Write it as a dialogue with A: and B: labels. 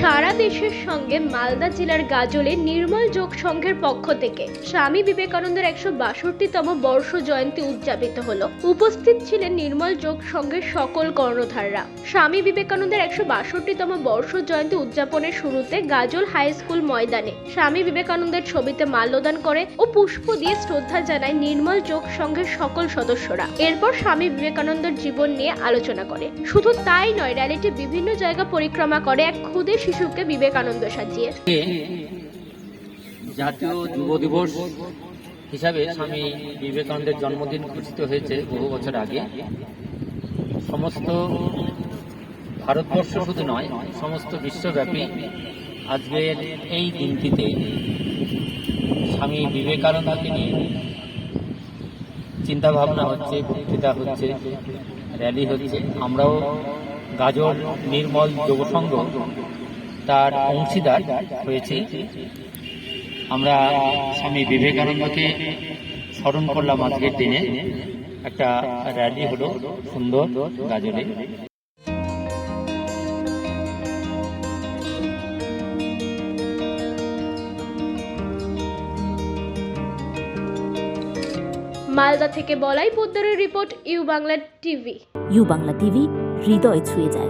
A: সারা দেশের সঙ্গে মালদা জেলার গাজলে নির্মল যোগ সংঘের পক্ষ থেকে স্বামী বিবেকানন্দের একশো বাষট্টিতম বর্ষ জয়ন্তী উদযাপিত হলো। উপস্থিত ছিলেন নির্মল যোগ সংঘের সকল কর্ণধাররা। স্বামী বিবেকানন্দের একশো বাষট্টিতম বর্ষ জয়ন্তী উদযাপনের শুরুতে গাজল হাই স্কুল ময়দানে স্বামী বিবেকানন্দের ছবিতে মাল্যদান করে ও পুষ্প দিয়ে শ্রদ্ধা জানায় নির্মল যোগ সংঘের সকল সদস্যরা। এরপর স্বামী বিবেকানন্দের জীবন নিয়ে আলোচনা করে। শুধু তাই নয় র্যালিটি বিভিন্ন জায়গা পরিক্রমা করে। এক ক্ষুদে শিশুকে বিবেকানন্দ সাজিয়ে।
B: জাতীয় যুব দিবস হিসাবে স্বামী বিবেকানন্দের জন্মদিন ঘোষিত হয়েছে বহু বছর আগে। সমস্ত ভারতবর্ষ শুধু নয়, সমস্ত বিশ্বব্যাপী আজকের এই দিনটিতে স্বামী বিবেকানন্দকে নিয়ে চিন্তা ভাবনা হচ্ছে, বক্তৃতা হচ্ছে, র্যালি হচ্ছে। আমরাও গাজর, নির্মল যুব সংঘ তার অংশীদার হয়েছি। আমরা স্বামী বিবেকানন্দকে স্মরণ করলাম আজকের দিনে। একটা র্যালি হলো সুন্দর গাজরে।
A: মালদা থেকে Balai পোদ্দারের report U Bangla TV.
C: U Bangla TV হৃদয় ছুঁয়ে যায়।